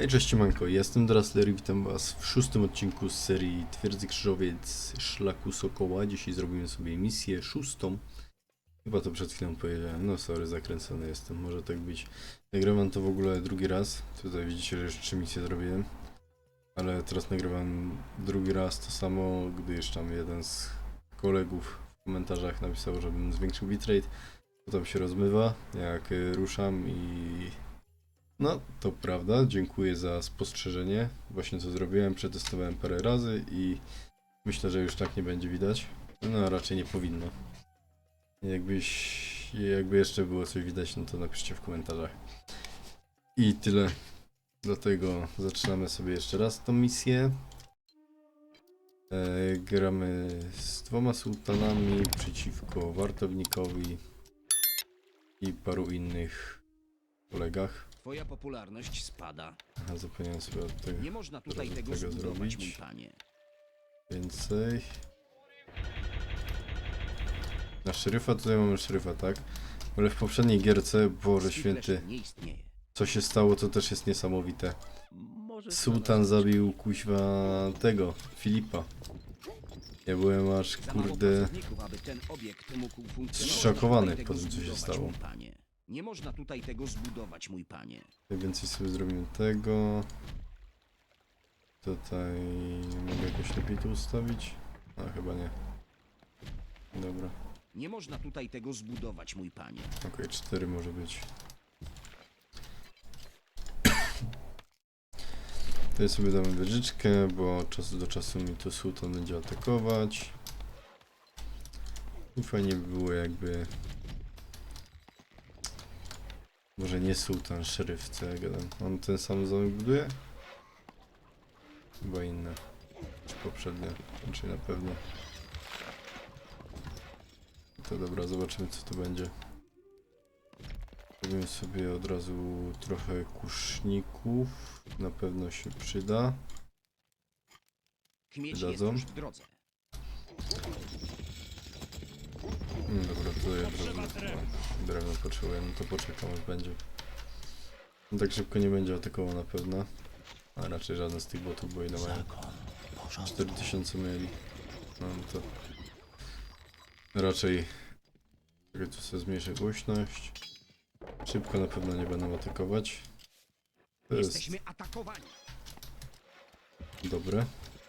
Hej, cześć Manko, jestem Drasler i witam was w szóstym odcinku z serii Twierdzy Krzyżowiec Szlaku Sokoła. Dzisiaj zrobimy sobie misję szóstą. Chyba to przed chwilą powiedziałem, no sorry, zakręcony jestem, może tak być. Nagrywam to w ogóle drugi raz, tutaj widzicie, że już trzy misje zrobiłem. Ale teraz nagrywam drugi raz to samo, gdy jeszcze tam jeden z kolegów w komentarzach napisał, żebym zwiększył bitrate. To tam się rozmywa, jak y, ruszam i no, to prawda. Dziękuję za spostrzeżenie. Właśnie co zrobiłem, przetestowałem parę razy i myślę, że już tak nie będzie widać. No, raczej nie powinno. Jakbyś, jakby jeszcze było coś widać, no to napiszcie w komentarzach. I tyle. Dlatego zaczynamy sobie jeszcze raz tą misję. E, gramy z dwoma sułtanami przeciwko wartownikowi i paru innych kolegach. Twoja popularność spada. Zapomniałem sobie od tego Nie można tutaj tego tego zbudować, zrobić. mój panie. więcej. Na szeryfa tutaj mamy szeryfa, tak? Ale w poprzedniej gierce, Boże Święty, nie istnieje. co się stało, to też jest niesamowite. Może Sułtan zabił kuźwa tego, Filipa. Ja byłem aż, Za mało kurde, pracowników, aby ten obiekt mógł funkcjonować. Zszokowany po tym, co się stało. Mój panie. Nie można tutaj tego zbudować, mój panie. więcej sobie zrobimy tego. Tutaj mogę jakoś lepiej tu ustawić? A, chyba nie. Dobra. Nie można tutaj tego zbudować, mój panie. Okej, cztery może być. Tutaj sobie damy wieżyczkę, bo od czasu do czasu mi to sultan będzie atakować. I fajnie by było jakby... Może nie sultan, szeryf, co ja gadam. On ten sam zamek buduje? Chyba inne. Czy poprzednie, znaczy na pewno. To dobra, zobaczymy co to będzie. Zrobimy sobie od razu trochę kuszników. Na pewno się przyda. Wydadzą? drodze. Ja drewno, drewno potrzebuję, no to poczekam aż będzie. No tak szybko nie będzie atakował na pewno. A raczej żaden z tych botów, bo ile mają? 4000 mieli. No no to... Raczej... Czekaj, tu sobie zmniejszę głośność. Szybko na pewno nie będą atakować. To jest Jesteśmy atakowani. dobre.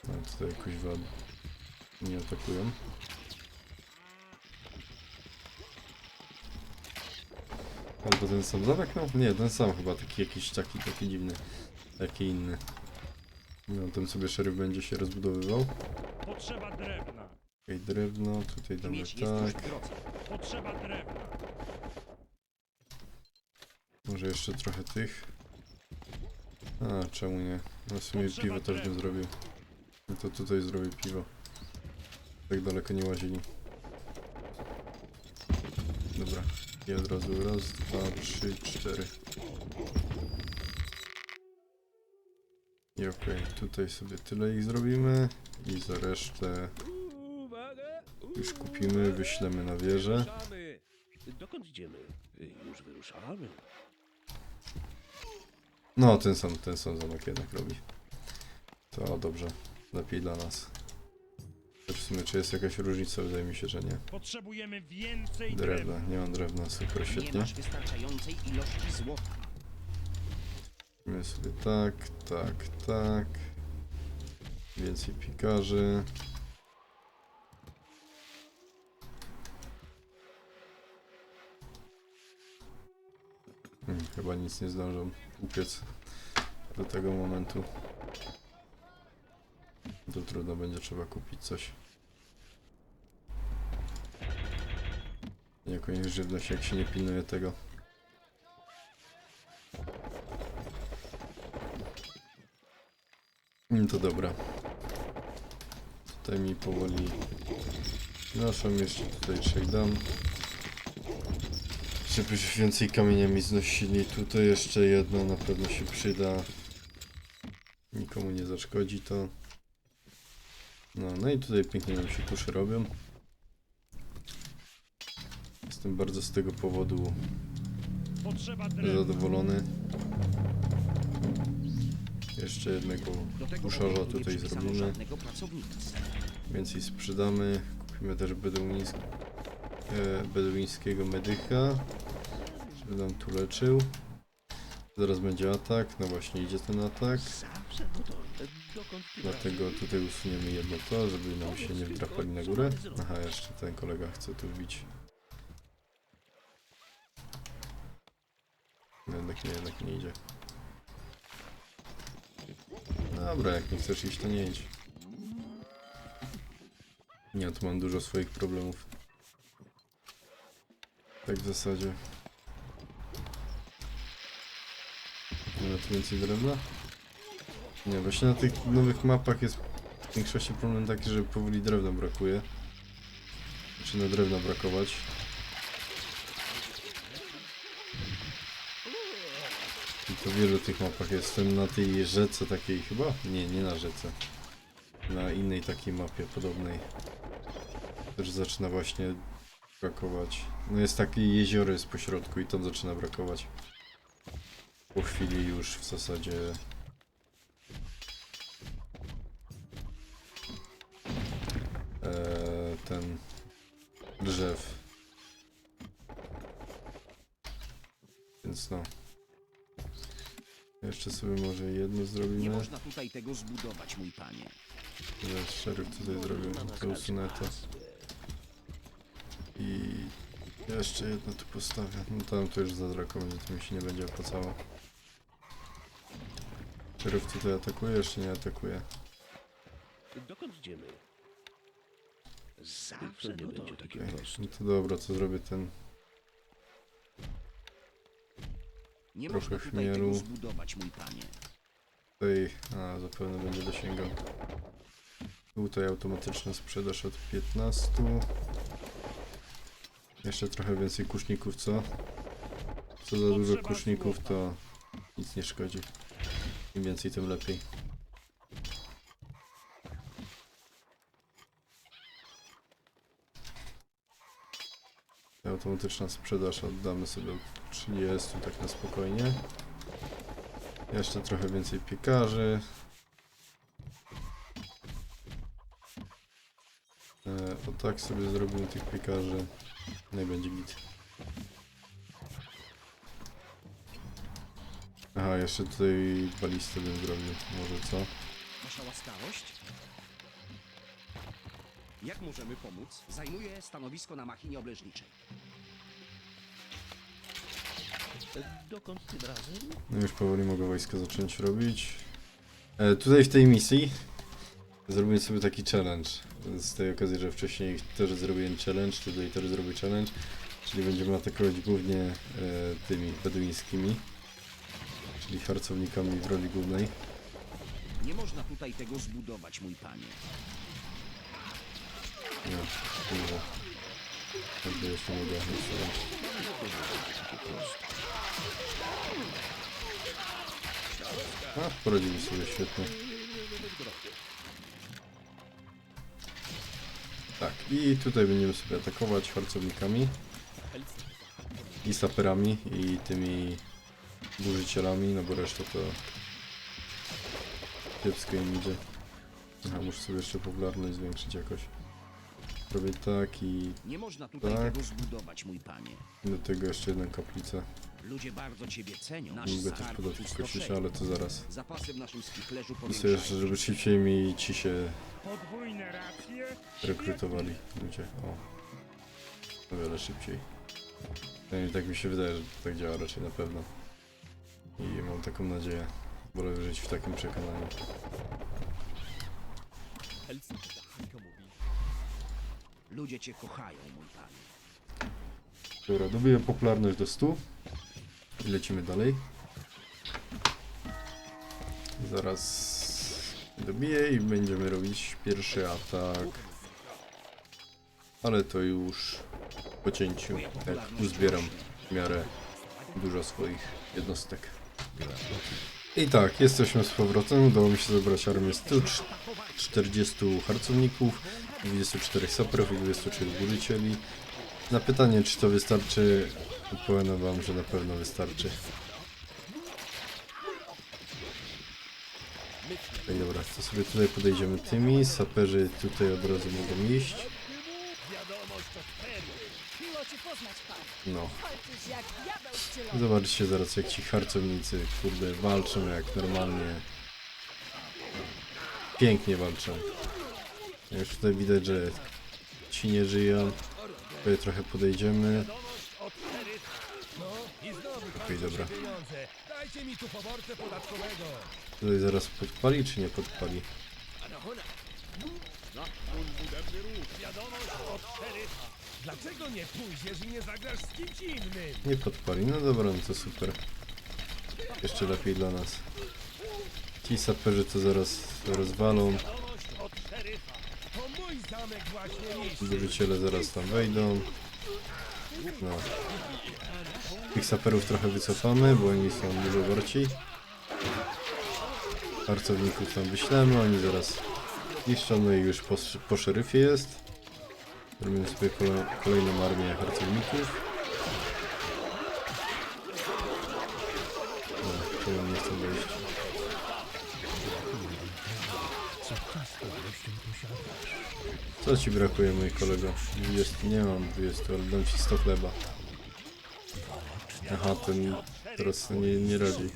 No tutaj jakoś wad... nie atakują. Albo ten sam zamek? No nie, ten sam chyba, taki jakiś taki, taki dziwny. Taki inny. No ten sobie szeryf będzie się rozbudowywał. Potrzeba drewna. Okej, drewno, tutaj damy jest już tak. drodze. Potrzeba drewna. Może jeszcze trochę tych. A, czemu nie? No w sumie Potrzeba piwo też bym drewna. zrobił. No to tutaj zrobię piwo. Tak daleko nie łazili. Dobra. I od razu raz, dwa, trzy, cztery. I okej, tutaj sobie tyle ich zrobimy. I za resztę już kupimy, wyślemy na wieżę. Dokąd idziemy? Już wyruszamy. No, ten sam, ten sam zamek jednak robi. To dobrze. Lepiej dla nas. Sumie, czy jest jakaś różnica? Wydaje mi się, że nie. Potrzebujemy więcej Drewna, drewna. nie mam drewna, super, Nie świetnie. masz wystarczającej ilości złota. Sobie tak, tak, tak. Więcej pikarzy. Hmm, chyba nic nie zdążą upiec do tego momentu. To trudno będzie trzeba kupić coś. Jakąś żywność, jak się nie pilnuje tego. Mm, To dobra. Tutaj mi powoli noszą, jeszcze tutaj trzech dam. Żeby więcej kamieniami znosili. Tutaj jeszcze jedno na pewno się przyda. Nikomu nie zaszkodzi to. No, no i tutaj pięknie nam się kusze robią. Jestem bardzo z tego powodu zadowolony. Jeszcze jednego puszarza tutaj zrobimy. Więcej sprzedamy. Kupimy też beduińsk... e, beduińskiego medyka. Żeby nam tu leczył. Zaraz będzie atak. No właśnie idzie ten atak. Dlatego tutaj usuniemy jedno to, żeby nam się nie wdrapali na górę. Aha, jeszcze ten kolega chce tu wbić. Jednak nie, jednak nie idzie. Dobra, jak nie chcesz iść, to nie idź. Nie, tu mam dużo swoich problemów. Tak w zasadzie. Nie tu więcej drewna? Nie, właśnie na tych nowych mapach jest w większości problem taki, że powoli drewna brakuje. Zaczyna drewna brakować. I to w wielu tych mapach jestem na tej rzece takiej chyba? Nie, nie na rzece. Na innej takiej mapie podobnej. Też zaczyna właśnie brakować. No jest takie jezioro jest po środku i tam zaczyna brakować. Po chwili już w zasadzie e, ten drzew. Więc no. Jeszcze sobie może jedno Nie zrobimy. można tutaj tego zbudować, mój panie. Teraz szeryf tutaj zrobił. To usunę to. I jeszcze jedno tu postawię. No tam to już za drako będzie, to mi się nie będzie opłacało. Szeryf tutaj atakuje, jeszcze nie atakuje. Dokąd idziemy? Zawsze To nie będzie takie proste. No to dobra, to zrobię ten Nie Trochę można tutaj chmielu. tego zbudować, mój panie. Tutaj, a zapewne będzie dosięgał. Tutaj automatyczna sprzedaż od 15. Jeszcze trochę więcej kuszników, co? Co za dużo kuszników, to nic nie szkodzi. Im więcej, tym lepiej. Automatyczna sprzedaż oddamy sobie od 30, tak na spokojnie. Jeszcze trochę więcej piekarzy. E, o tak sobie zrobimy tych piekarzy. Nie będzie git. Aha, jeszcze tutaj balistę bym zrobił. Może co? Wasza łaskawość? Jak możemy pomóc? Zajmuję stanowisko na machinie obleżniczej. Dokąd tym razem? No już powoli mogę wojska zacząć robić. E, tutaj w tej misji zrobię sobie taki challenge. Z tej okazji, że wcześniej też zrobiłem challenge, tutaj też zrobię challenge. Czyli będziemy atakować głównie e, tymi beduińskimi. Czyli harcownikami w roli głównej. Nie można tutaj tego zbudować, mój panie. Nie, kurwa. Tak jeszcze mogę. A, poradzili sobie świetnie. Tak, i tutaj będziemy sobie atakować harcownikami i saperami i tymi burzycielami, no bo reszta to kiepsko im idzie. Aha, muszę sobie jeszcze popularność zwiększyć jakoś. Robię tak i Nie można tutaj Tak. tego zbudować, mój panie. do tego jeszcze jedną kaplicę. Ludzie bardzo ciebie cenią. Nasz Mógłby też skarb podać kościusze, ale to zaraz. Zapasy w naszym sobie jeszcze, żeby szybciej mi ci się Podwójne racje. rekrutowali ludzie. O. O wiele szybciej. Przynajmniej tak mi się wydaje, że tak działa raczej na pewno. I mam taką nadzieję. Wolę żyć w takim przekonaniu. Ludzie cię kochają, mój panie. Dobra, dobiję popularność do 100 i lecimy dalej. Zaraz dobiję i będziemy robić pierwszy atak. Ale to już po cięciu, jak uzbieram w miarę dużo swoich jednostek. I tak, jesteśmy z powrotem. Udało mi się zebrać armię 140 harcowników, 24 saperów i 23 burzycieli. Na pytanie, czy to wystarczy, odpowiadam wam, że na pewno wystarczy. Okej, dobra, to sobie tutaj podejdziemy tymi, saperzy tutaj od razu mogą iść. No, zobaczcie zaraz jak ci harcownicy, kurde, walczą jak normalnie. Pięknie walczą. Już tutaj widać, że ci nie żyją. Tutaj trochę podejdziemy. Okej, dobra. Dajcie mi tu poborcę podatkowego. Tutaj zaraz podpali czy nie podpali? Dlaczego nie pójdziesz i nie zagrasz z kimś innym? Nie podpali, no dobra, no to super. Jeszcze lepiej dla nas. Ci saperzy to zaraz rozwalą. To mój zamek właśnie niszczy. Wierzyciele zaraz tam wejdą. No. Tych saperów trochę wycofamy, bo oni są dużo warci. Harcowników tam wyślemy, oni zaraz niszczą, no już po, po szeryfie jest. Robimy sobie kole, kolejną armię harcowników. No, tu nie chcę wejść. Ci brakuje, mój kolego? 20, nie mam 20, ale dam ci 100 chleba. Aha, ten teraz nie, nie radzi.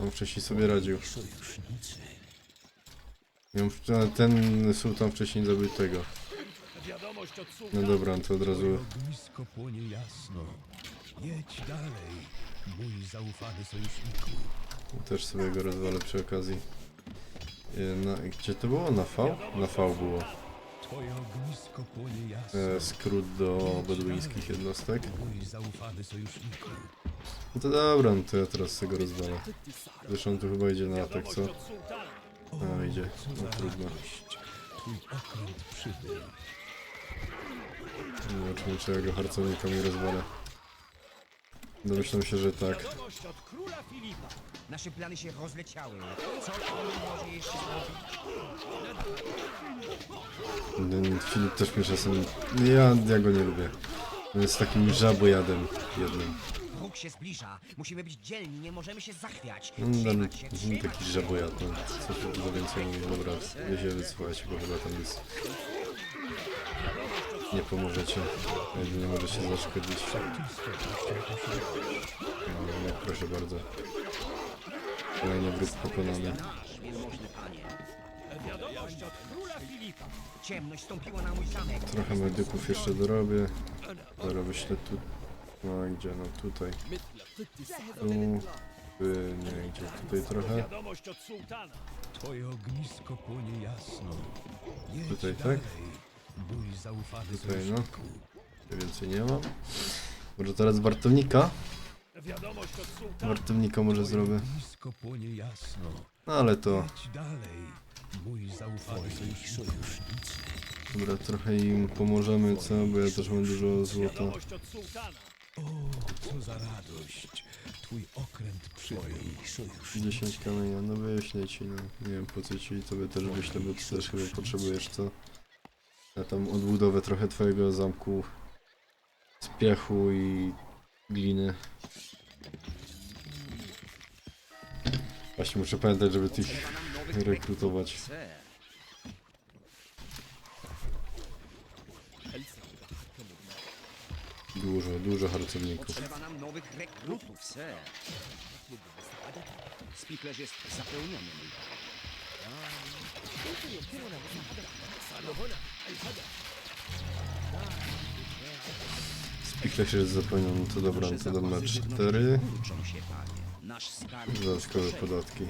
On wcześniej sobie radził. Ten sułtan wcześniej zabił tego. No dobra, no to od razu płonie jasno. Jedź dalej, mój zaufany sojuszniku. też sobie go rozwalę przy okazji. E, Na, gdzie to było? Na V? Na V było. E, skrót do beduińskich jednostek. No to dobra, no to ja teraz sobie go rozwalę. Zresztą tu chyba idzie na atak, co? A, idzie. No trudno. Przybył. Zobaczymy, czy ja go harcownikami rozwalę. Domyślam się, że tak. Wiadomość od króla Filipa. Nasze plany się rozleciały. Co on może jeszcze zrobić? Ten Filip też mnie czasem... Ja, ja go nie lubię. On jest takim żabojadem jednym. Wróg się zbliża. Musimy być dzielni, nie możemy się zachwiać. No, ten, Trzymać się, ten trzymać taki się. żabojad, no. Co tu dużo więcej mówi. Dobra, wy się bo chyba tam jest... Nie pomożecie. Nie możecie zaszkodzić. No, no, proszę bardzo. Kolejny wróg pokonany. Trochę medyków jeszcze dorobię. Zaraz wyślę tu. No gdzie? No tutaj. Tu. y, Nie, gdzie? Tutaj trochę. Twoje ognisko płonie jasno. Tutaj, tak? Mój zaufany Tutaj, no. Więcej nie mam. Może teraz wartownika? Wiadomość od sułtana. Wartownika może zrobię. Ognisko płonie jasno. No ale to. Jedź dalej, mój zaufany sojuszniku. Dobra, trochę im pomożemy, co? Bo ja też mam dużo złota. Wiadomość od sułtana. O, co za radość. Twój okręt przybył. 10 kamienia, no wyślę ci, no. Nie wiem po co ci, tobie też wyślę, bo ty też chyba potrzebujesz co? Ja tam odbudowę trochę twojego zamku z piachu i gliny. Właśnie muszę pamiętać, żeby tych rekrutować. Dużo, dużo harcowników. Potrzeba nam nowych rekrutów, sir. Spichlerz jest zapełniony, mój panie. Spichlerz jest zapełniony, to dobra, no to dam na zakłady 4. żywności kurczą się, podatki.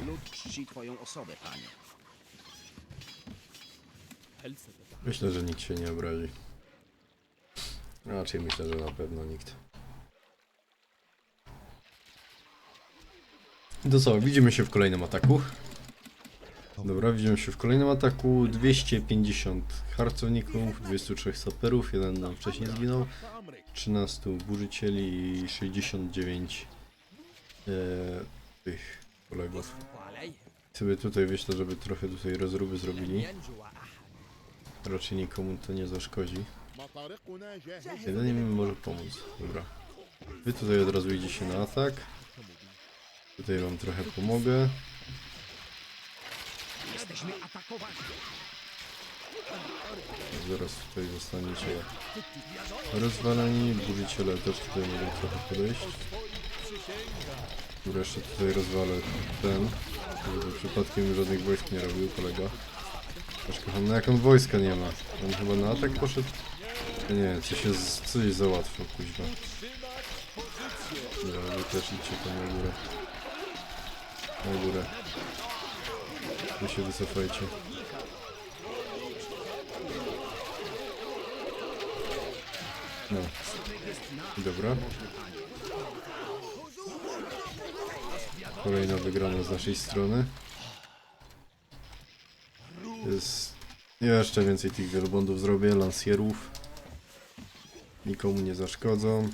Myślę, że nikt się nie obrazi. Raczej myślę, że na pewno nikt. To co, widzimy się w kolejnym ataku. Dobra, widzimy się w kolejnym ataku. 250 harcowników, 23 saperów, jeden nam wcześniej zginął, 13 burzycieli i 69 e, tych kolegów. Sobie tutaj wyślę, żeby trochę tutaj rozruby zrobili. Raczej nikomu to nie zaszkodzi. Jedynie mi może pomóc. Dobra. Wy tutaj od razu idziecie na atak. Tutaj wam trochę pomogę. Jesteśmy atakowani. Zaraz tutaj zostaniecie rozwaleni. Burzyciele też tutaj mogą trochę podejść. Dobra, jeszcze tutaj rozwalę ten, żeby przypadkiem żadnych wojsk nie robił kolega. Aż kocham, no jak on wojska nie ma? On chyba na atak poszedł? Nie, coś jest, coś za łatwo, kuźwa. Dobra, wy też idźcie tam na górę. Na górę. Wy się wycofajcie. No. Dobra. Kolejna wygrana z naszej strony. Jest... Jeszcze więcej tych wielobłądów zrobię, lansierów. Nikomu nie zaszkodzą.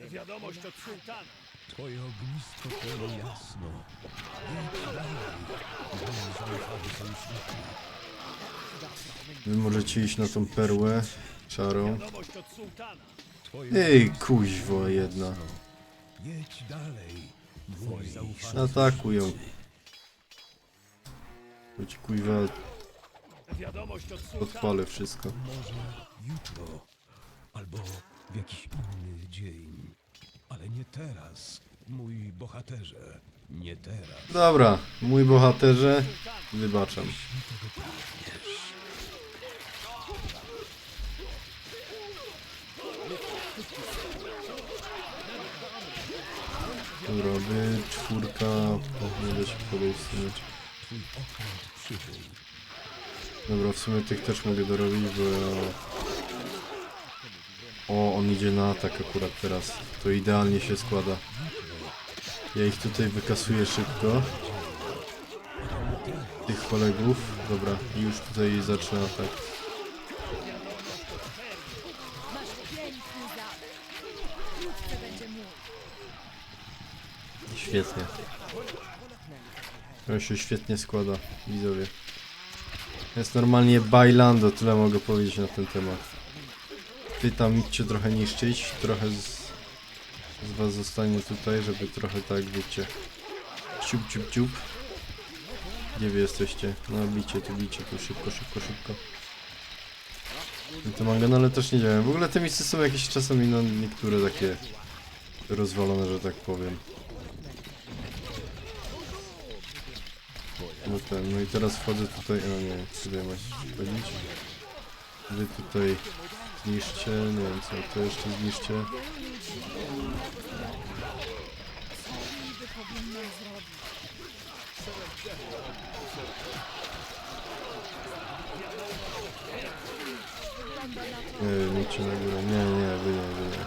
Wiadomość od sułtana. Twoje ognisko płonie jasno. Jedź dalej, mój zaufany sojuszniku. Wy możecie iść na tą perłę czarą. Wiadomość od sułtana. Twoje Ej, kuźwo jedna. Jedź dalej, mój zaufany Atakują. To ci kuźwa Wiadomość od sułtana. podpalę wszystko. Może jutro, albo w jakiś inny dzień. Ale nie teraz, mój bohaterze. Nie teraz. Dobra, mój bohaterze, wybaczam. Dobra, wy czwórka powinien się podejść w sumie. Twój okręt przybył. Dobra, w sumie tych też mogę dorobić, bo... O, on idzie na atak akurat teraz. To idealnie się składa. Ja ich tutaj wykasuję szybko. Tych kolegów. Dobra, już tutaj zacznę atak. Świetnie. To się świetnie składa, widzowie. Jest normalnie bailando, tyle mogę powiedzieć na ten temat. Ty tam idźcie trochę niszczyć, trochę z, z was zostanie tutaj, żeby trochę tak, wiecie, ciup, ciup, ciup. Gdzie wy jesteście? No bicie tu, bicie tu, szybko, szybko, szybko. I te manganale też nie działają. W ogóle te misy są jakieś czasami, no niektóre takie rozwalone, że tak powiem. No ten, no i teraz wchodzę tutaj, o nie, tutaj masz wchodzić. Wy tutaj zniszcie, nie wiem co, to jeszcze to, Nie wiem, na górę, nie, nie, wy nie, wy nie.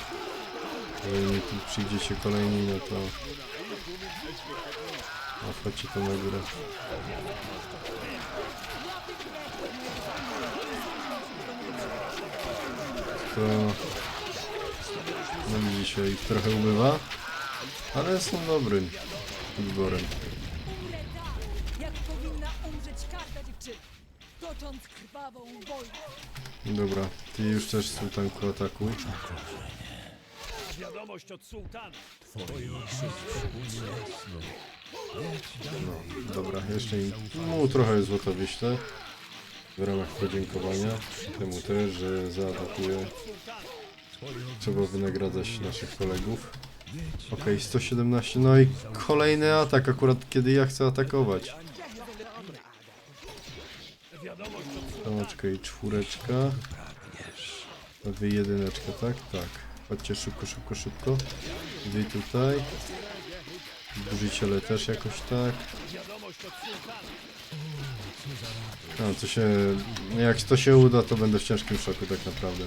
Jeżeli mi tu przyjdziecie kolejni, no to... No wchodźcie tam na górę. To... No widzicie, ich trochę ubywa, ale są dobrym wyborem. Dobra, ty już też sułtanku atakuj. Wiadomość od sułtana. No, dobra, jeszcze im mu trochę złota wyślę. W ramach podziękowania temu też, że zaatakuje. Trzeba wynagradzać naszych kolegów. Okej, 117. No i kolejny atak, akurat kiedy ja chcę atakować. Tamaczka i czwóreczka. A wy jedyneczka, tak? Tak. Chodźcie szybko, szybko, szybko. Wy tutaj. Burzyciele też jakoś tak. No, co się... Jak to się uda, to będę w ciężkim szoku tak naprawdę.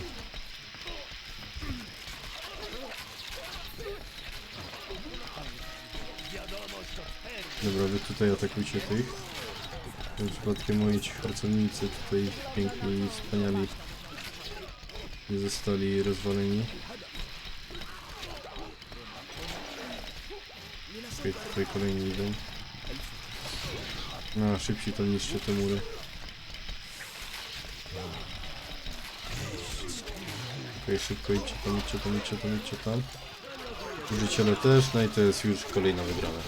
Dobra, wy tutaj atakujcie tych. Tym przypadkiem moi ci harcownicy tutaj piękni i wspaniali nie zostali rozwaleni. Okej, tutaj kolejni idą. No, szybciej tam niszcie te mury. Okej, szybko idźcie tam, idźcie tam, idźcie tam, idźcie tam. Użyciele też, no i to jest już kolejna wygrana.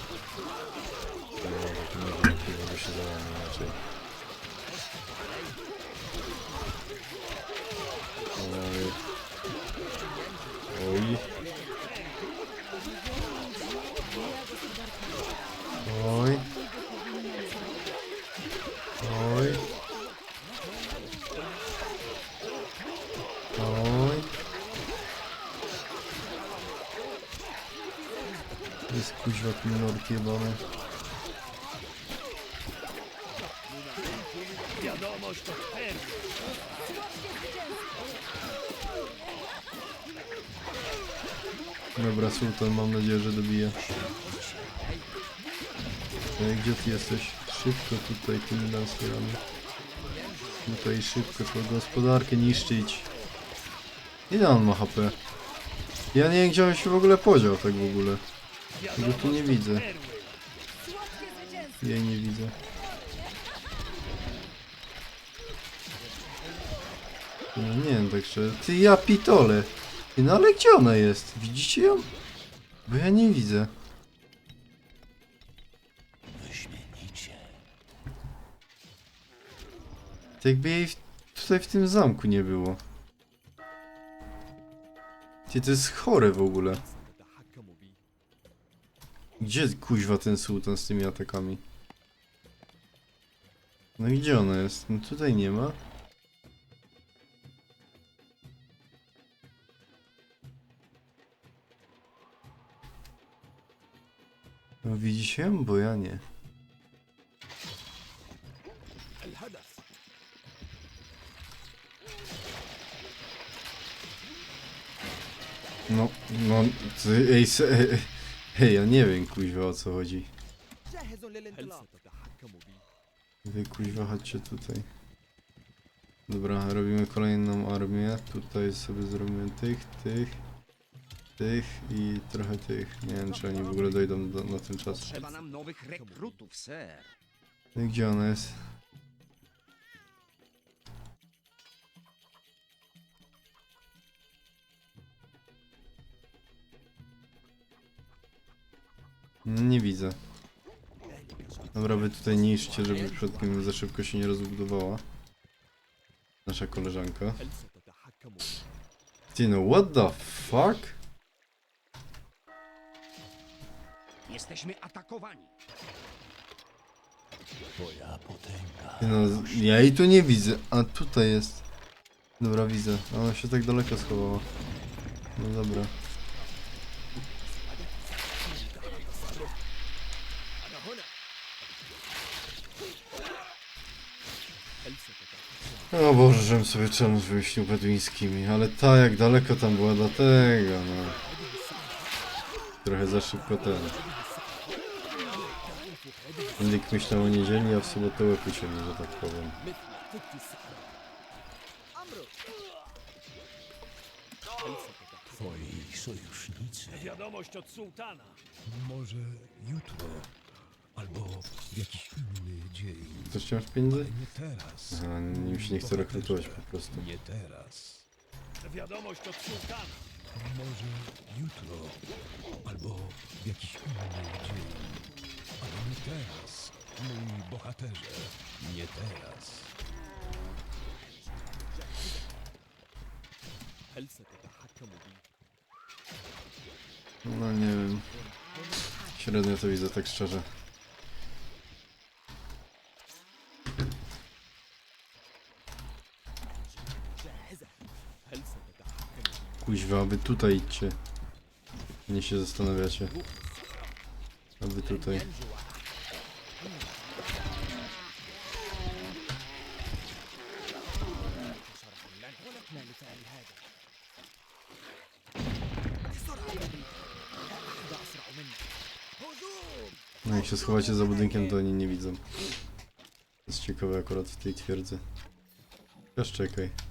Jebany. Wiadomość to. Dobra, Sultan, mam nadzieję, że dobije. Ej, gdzie ty jesteś? Szybko tutaj tymi lansujami. Tutaj szybko, trzeba gospodarkę niszczyć. Ile on ma HP? Ja nie wiem, gdzie on się w ogóle podział, tak w ogóle. Go tu nie widzę. Jej nie widzę. No nie wiem, tak szczerze. Ty, ja pitole. Ty, no ale gdzie ona jest? Widzicie ją? Bo ja nie widzę. Tak jakby jej w, tutaj w tym zamku nie było. Ty, to jest chore w ogóle. Gdzie kuźwa ten sułtan z tymi atakami? No i gdzie ona jest? No tutaj nie ma. No widzicie ją? Bo ja nie. No, no, ty, ej, ej, ej, ja nie wiem kuźwa o co chodzi. Wy kuźwa chodźcie tutaj. Dobra, robimy kolejną armię. Tutaj sobie zrobimy tych, tych, tych i trochę tych. Nie wiem czy oni w ogóle dojdą do, na ten czas. Trzeba nam nowych rekrutów, ser. Gdzie ona jest? Nie widzę. Dobra, wy tutaj niszcie, żeby przypadkiem za szybko się nie rozbudowała. Nasza koleżanka. Ty no, what the fuck? Jesteśmy atakowani. Ty no, ja jej tu nie widzę, a tutaj jest. Dobra, widzę. A Ona się tak daleko schowała. No dobra. O Boże, żebym sobie challenge wymyślił beduńskimi, ale ta jak daleko tam była, dlatego no. Trochę za szybko ten. Nikt myślał o niedzieli, a w sobotę łeb uciemnie, że tak powiem. Twoi sojusznicy. Wiadomość od sułtana. Może jutro, albo w jakiś inny dzień. Ktoś cię masz pieniędzy? Ale nie teraz. Aha, nim się nie chce rekrutować po prostu. Nie teraz. Wiadomość od sułtana. Może jutro, albo w jakiś inny dzień. Ale nie teraz, mój bohaterze. Nie teraz. No nie wiem. Średnio to widzę, tak szczerze. Kuźwa, a wy tutaj idźcie. Nie się zastanawiacie. A wy tutaj. No jak się schowacie za budynkiem, to oni nie widzą. To jest ciekawe akurat w tej twierdzy. Też czekaj.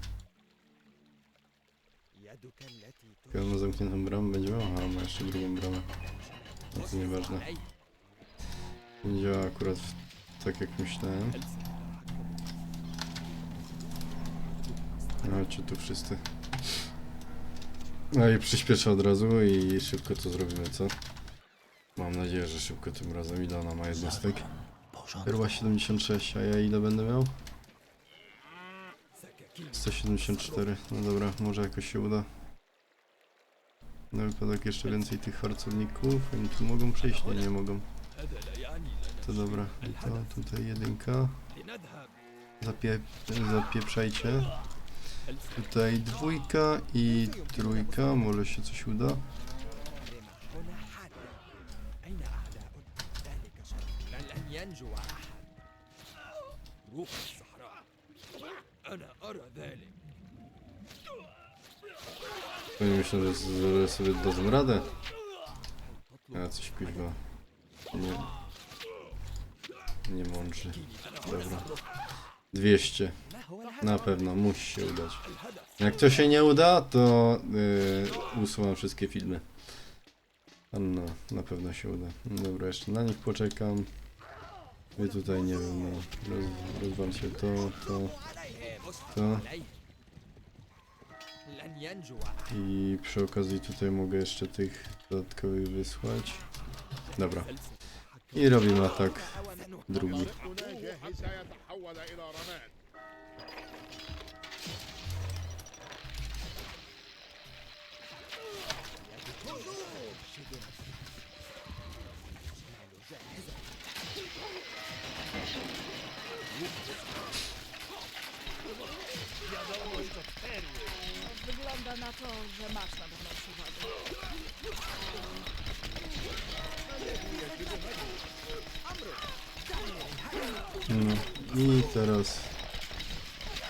Ma zamkniętą bramę, będzie miał? Aha, ma jeszcze drugą bramę. No to nieważne. Nie działa akurat tak jak myślałem. No, Chodźcie tu wszyscy. No i przyspieszę od razu i szybko to zrobimy, co? Mam nadzieję, że szybko tym razem. Ile ona ma jednostek? Perła 76, a ja ile będę miał? 174. No dobra, może jakoś się uda. Na wypadek jeszcze więcej tych harcowników. Oni tu mogą przejść? Nie, nie mogą. To dobra. I to tutaj jedynka. Zapie zapieprzajcie. Tutaj dwójka i trójka. Może się coś uda. أين أعداء ذلك شر لن ينجو أحد روح الصحراء أنا أرى ذلك myślę, że, sobie dadzą radę. A coś kuźwa. Nie. Nie mądrzy. Dobra. 200. Na pewno, musi się udać. Jak to się nie uda, to yy, usuwam wszystkie filmy. No, na pewno się uda. No dobra, jeszcze na nich poczekam. I tutaj, nie wiem, no, się to, to, to. I przy okazji tutaj mogę jeszcze tych dodatkowych wysłać. Dobra. I robimy atak drugi. Wygląda na to, że masz nade mną przewagę. No. I teraz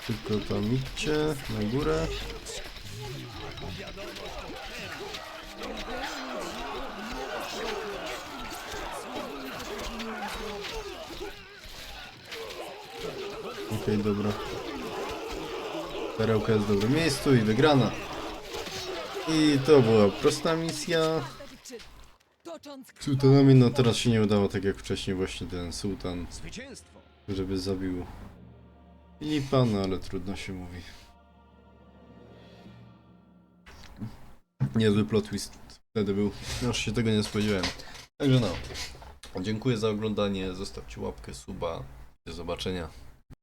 tylko tam idźcie na górę. Okej, dobra. Perełka jest w dobrym miejscu i wygrana. I to była prosta misja. Sułtanami, no teraz się nie udało, tak jak wcześniej właśnie ten sułtan, żeby zabił Filipa, no ale trudno się mówi. Niezły plot twist wtedy był, aż się tego nie spodziewałem. Także no, dziękuję za oglądanie, zostawcie łapkę, suba, do zobaczenia.